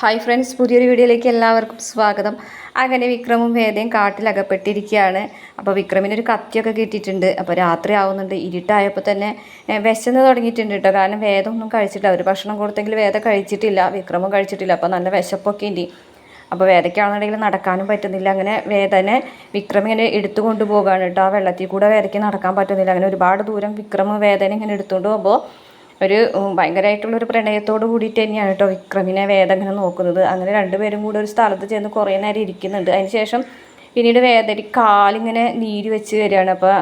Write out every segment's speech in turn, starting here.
Hi friends പുതിയൊരു വീഡിയോയിലേക്ക് എല്ലാവർക്കും സ്വാഗതം. അങ്ങനെ വിക്രമും വേദയും കാട്ടിലകപ്പെട്ടിരിക്കുകയാണ് അപ്പോൾ വിക്രമിനൊരു കത്തിയൊക്കെ കിട്ടിയിട്ടുണ്ട്. അപ്പോൾ രാത്രി ആവുന്നുണ്ട്. ഇരുട്ടായപ്പോൾ തന്നെ വിശന്ന് തുടങ്ങിയിട്ടുണ്ട് കേട്ടോ. കാരണം വേദം ഒന്നും കഴിച്ചിട്ടില്ല. ഒരു ഭക്ഷണം കൊടുത്തെങ്കിൽ വേദ കഴിച്ചിട്ടില്ല. വിക്രമും കഴിച്ചിട്ടില്ല. അപ്പോൾ നല്ല വിശപ്പൊക്കെ ഉണ്ട്. അപ്പോൾ വേദയ്ക്കാണെന്നുണ്ടെങ്കിൽ നടക്കാനും പറ്റുന്നില്ല. അങ്ങനെ വേദനെ വിക്രം ഇങ്ങനെ എടുത്തു കൊണ്ടുപോകാണ് കേട്ടോ. ആ വെള്ളത്തിൽ കൂടെ വേദയ്ക്ക് നടക്കാൻ പറ്റുന്നില്ല. അങ്ങനെ ഒരുപാട് ദൂരം വിക്രം വേദന ഇങ്ങനെ എടുത്തുകൊണ്ട് പോകുമ്പോൾ ഒരു ഭയങ്കരമായിട്ടുള്ളൊരു പ്രണയത്തോട് കൂടിയിട്ട് തന്നെയാണ് കേട്ടോ വിക്രമിനെ വേദ ഇങ്ങനെ നോക്കുന്നത്. അങ്ങനെ രണ്ടുപേരും കൂടെ ഒരു സ്ഥലത്ത് ചെന്ന് കുറേ നേരം ഇരിക്കുന്നുണ്ട്. അതിന് ശേഷം പിന്നീട് വേദരി കാലിങ്ങനെ നീര് വെച്ച് വരികയാണ്. അപ്പോൾ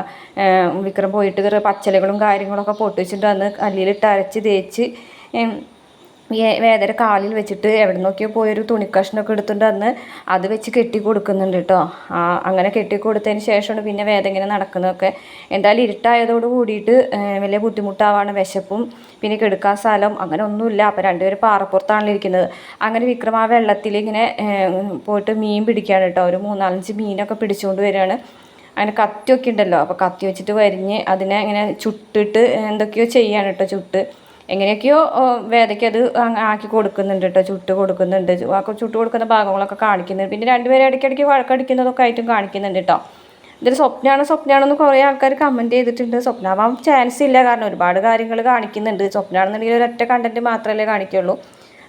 വിക്രം പോയിട്ട് പച്ചലകളും കാര്യങ്ങളൊക്കെ പൊട്ടിച്ചിട്ട് വന്ന് കല്ലിലിട്ട് അരച്ച് തേച്ച് വേദന കാലിൽ വെച്ചിട്ട് എവിടെ നോക്കിയോ പോയൊരു തുണിക്കഷ്ണമൊക്കെ എടുത്തുകൊണ്ട് അന്ന് അത് വെച്ച് കെട്ടി കൊടുക്കുന്നുണ്ട് കേട്ടോ ആ അങ്ങനെ കെട്ടി കൊടുത്തതിന് ശേഷമാണ് പിന്നെ വേദന ഇങ്ങനെ നടക്കുന്നതൊക്കെ. എന്തായാലും ഇരുട്ടായതോട് കൂടിയിട്ട് വലിയ ബുദ്ധിമുട്ടാവാണ്. വിശപ്പും പിന്നെ കെടുക്കാൻ സ്ഥലം അങ്ങനെ ഒന്നുമില്ല. അപ്പോൾ രണ്ടുപേരും പാറപ്പുറത്താണല്ലോ ഇരിക്കുന്നത്. അങ്ങനെ വിക്രം ആ വെള്ളത്തിൽ ഇങ്ങനെ പോയിട്ട് മീൻ പിടിക്കുകയാണ് കേട്ടോ ഒരു മൂന്നാലഞ്ച് മീനൊക്കെ പിടിച്ചുകൊണ്ട് വരികയാണ്. അങ്ങനെ കത്തിയൊക്കെ ഉണ്ടല്ലോ. അപ്പോൾ കത്തി വെച്ചിട്ട് വരിഞ്ഞ് അതിനെ ഇങ്ങനെ ചുട്ടിട്ട് എന്തൊക്കെയോ ചെയ്യാണ് കേട്ടോ ചുട്ട്. എങ്ങനെയൊക്കെയോ വേദയ്ക്ക് അത് ആക്കി കൊടുക്കുന്നുണ്ട് കേട്ടോ ചുട്ട് കൊടുക്കുന്നുണ്ട്. ചുട്ട് കൊടുക്കുന്ന ഭാഗങ്ങളൊക്കെ കാണിക്കുന്നുണ്ട്. പിന്നെ രണ്ടുപേരും ഇടയ്ക്കിടയ്ക്ക് വഴക്കടിക്കുന്നതൊക്കെ ആയിട്ടും കാണിക്കുന്നുണ്ട് കേട്ടോ. ഇതൊരു സ്വപ്നമാണ് സ്വപ്നമാണെന്ന് കുറേ ആൾക്കാർ കമന്റ് ചെയ്തിട്ടുണ്ട്. സ്വപ്നമാവാൻ ചാൻസ് ഇല്ല. കാരണം ഒരുപാട് കാര്യങ്ങൾ കാണിക്കുന്നുണ്ട്. സ്വപ്നമാണെന്നുണ്ടെങ്കിൽ ഒരൊറ്റ കണ്ടന്റ് മാത്രമല്ലേ കാണിക്കുള്ളൂ.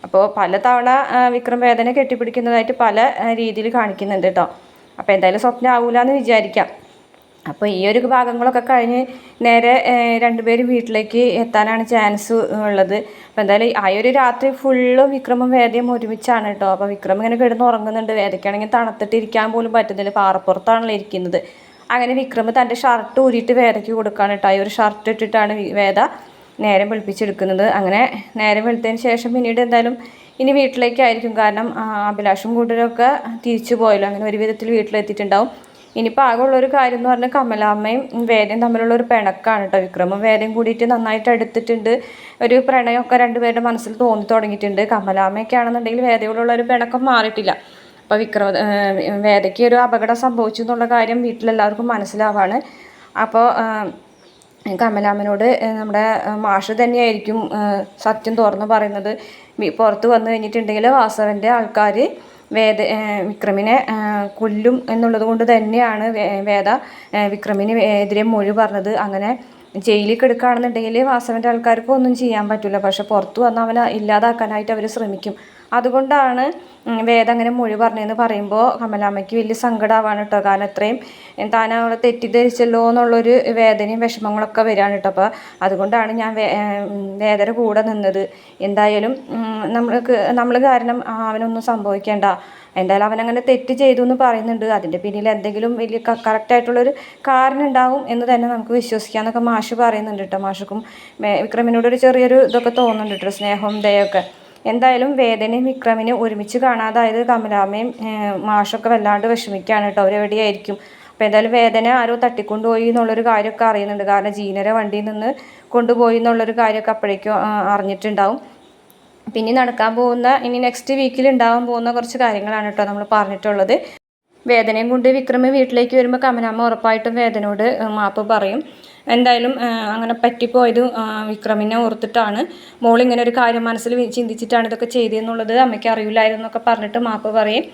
അപ്പോൾ പല തവണ വിക്രം വേദന കെട്ടിപ്പിടിക്കുന്നതായിട്ട് പല രീതിയിൽ കാണിക്കുന്നുണ്ട് കേട്ടോ. അപ്പോൾ എന്തായാലും സ്വപ്നം ആവൂല എന്ന് വിചാരിക്കാം. അപ്പോൾ ഈ ഒരു ഭാഗങ്ങളൊക്കെ കഴിഞ്ഞ് നേരെ രണ്ടുപേരും വീട്ടിലേക്ക് എത്താനാണ് ചാൻസ് ഉള്ളത്. അപ്പോൾ എന്തായാലും ആ ഒരു രാത്രി ഫുള്ളും വിക്രമും വേദയും ഒരുമിച്ചാണ് കേട്ടോ അപ്പോൾ വിക്രം ഇങ്ങനെ കിടന്ന് ഉറങ്ങുന്നുണ്ട്. വേദയ്ക്കാണെങ്കിൽ തണുത്തിട്ട് ഇരിക്കാൻ പോലും പറ്റുന്നില്ല. പാറപ്പുറത്താണല്ലോ ഇരിക്കുന്നത്. അങ്ങനെ വിക്രം തന്റെ ഷർട്ട് ഊരിയിട്ട് വേദയ്ക്ക് കൊടുക്കാണ് കേട്ടോ ഈ ഒരു ഷർട്ട് ഇട്ടിട്ടാണ് വേദ നേരം വെളുപ്പിച്ചെടുക്കുന്നത്. അങ്ങനെ നേരം വെളുത്തതിന് ശേഷം പിന്നീട് എന്തായാലും ഇനി വീട്ടിലേക്കായിരിക്കും. കാരണം അഭിലാഷും കൂട്ടരൊക്കെ തിരിച്ചു പോയല്ലോ. അങ്ങനെ ഒരു വിധത്തിൽ വീട്ടിലെത്തിയിട്ടുണ്ടാവും. ഇനിയിപ്പോൾ ആകെയുള്ള ഒരു കാര്യം എന്ന് പറഞ്ഞാൽ കമലാമ്മയും വേദയും തമ്മിലുള്ള ഒരു പിണക്കാണ് കേട്ടോ വിക്രമും വേദയും കൂടിയിട്ട് നന്നായിട്ട് എടുത്തിട്ടുണ്ട് ഒരു പ്രണയമൊക്കെ രണ്ടുപേരുടെ മനസ്സിൽ തോന്നി തുടങ്ങിയിട്ടുണ്ട്. കമലാമ്മയൊക്കെ ആണെന്നുണ്ടെങ്കിൽ വേദയോടുള്ള ഒരു പിണക്കം മാറിയിട്ടില്ല. അപ്പോൾ വിക്രം വേദയ്ക്ക് ഒരു അപകടം സംഭവിച്ചു എന്നുള്ള കാര്യം വീട്ടിലെല്ലാവർക്കും മനസ്സിലാവാണ്. അപ്പോൾ കമലാമ്മനോട് നമ്മുടെ മാഷ് തന്നെയായിരിക്കും സത്യം തുറന്ന് പറയുന്നത്. പുറത്ത് വന്നു കഴിഞ്ഞിട്ടുണ്ടെങ്കിൽ വാസവന്റെ ആൾക്കാർ വേദ വിക്രമിനെ കൊല്ലും എന്നുള്ളത് കൊണ്ട് തന്നെയാണ് വേദ വിക്രമിന് എതിരെ മൊഴി പറഞ്ഞത്. അങ്ങനെ ജയിലിൽ കിടക്കുകയാണെന്നുണ്ടെങ്കിൽ വാസവന്റെ ആൾക്കാർക്ക് ഒന്നും ചെയ്യാൻ പറ്റില്ല പക്ഷെ പുറത്തു വന്ന് അവനെ ഇല്ലാതാക്കാനായിട്ട് അവർ ശ്രമിക്കും. അതുകൊണ്ടാണ് വേദം അങ്ങനെ മൊഴി പറഞ്ഞതെന്ന് പറയുമ്പോൾ കമലാമ്മയ്ക്ക് വലിയ സങ്കടമാവാണ് കേട്ടോ കാരണം ഇത്രയും താൻ അവളെ തെറ്റിദ്ധരിച്ചല്ലോ എന്നുള്ളൊരു വേദനയും വിഷമങ്ങളൊക്കെ വരികയാണ് കേട്ടോ അപ്പോൾ അതുകൊണ്ടാണ് ഞാൻ വേദന കൂടെ നിന്നത്. എന്തായാലും നമ്മൾക്ക് നമ്മൾ കാരണം അവനൊന്നും സംഭവിക്കേണ്ട. എന്തായാലും അവനങ്ങനെ തെറ്റ് ചെയ്തു എന്ന് പറയുന്നുണ്ട്. അതിന്റെ പിന്നിൽ എന്തെങ്കിലും വലിയ കറക്റ്റായിട്ടുള്ളൊരു കാരണം ഉണ്ടാവും എന്ന് തന്നെ നമുക്ക് വിശ്വസിക്കാമെന്നൊക്കെ മാഷ് പറയുന്നുണ്ട് കേട്ടോ മാഷക്കും വിക്രമിനോടൊരു ചെറിയൊരു ഇതൊക്കെ തോന്നുന്നുണ്ട് കേട്ടോ സ്നേഹവും ദയൊക്കെ എന്തായാലും വേദനയും വിക്രമിനെ ഒരുമിച്ച് കാണാതായത് കമലാമ്മയും ഏഹ്, മാഷൊക്കെ വല്ലാണ്ട് വിഷമിക്കുകയാണ് കേട്ടോ. അവരെവിടെയായിരിക്കും? അപ്പോൾ എന്തായാലും വേദന ആരോ തട്ടിക്കൊണ്ടുപോയി എന്നുള്ളൊരു കാര്യമൊക്കെ അറിയുന്നുണ്ട്. കാരണം ജീനരെ വണ്ടിയിൽ നിന്ന് കൊണ്ടുപോയി എന്നുള്ളൊരു കാര്യമൊക്കെ അപ്പോഴേക്കും അറിഞ്ഞിട്ടുണ്ടാവും. പിന്നെ നടക്കാൻ പോകുന്ന ഇനി നെക്സ്റ്റ് വീക്കിൽ ഉണ്ടാവാൻ പോകുന്ന കുറച്ച് കാര്യങ്ങളാണ് കേട്ടോ നമ്മൾ പറഞ്ഞിട്ടുള്ളത്. വേദനയും കൊണ്ട് വിക്രമ് വീട്ടിലേക്ക് വരുമ്പോൾ കമലാമ്മ ഉറപ്പായിട്ടും വേദനയോട് മാപ്പ് പറയും. എന്തായാലും അങ്ങനെ പറ്റിപ്പോയത് വിക്രമിനെ ഓർത്തിട്ടാണ്. മോൾ ഇങ്ങനെ ഒരു കാര്യം മനസ്സിൽ ചിന്തിച്ചിട്ടാണ് ഇതൊക്കെ ചെയ്തതെന്നുള്ളത് അമ്മയ്ക്ക് അറിയില്ലായിരുന്നു എന്നൊക്കെ പറഞ്ഞിട്ട് മാപ്പ് പറയും.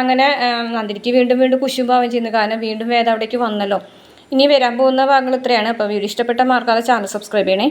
അങ്ങനെ നന്ദിനിക്ക് വീണ്ടും വീണ്ടും കുശുംഭാവം ചെയ്യുന്നു. കാരണം വീണ്ടും വേദ അവിടേക്ക് വന്നല്ലോ. ഇനി വരാൻ പോകുന്ന ഭാഗങ്ങൾ ഇത്രയാണ്. അപ്പോൾ വീഡിയോ ഇഷ്ടപ്പെട്ട മാർക്കാതെ ചാനൽ സബ്സ്ക്രൈബ് ചെയ്യണേ.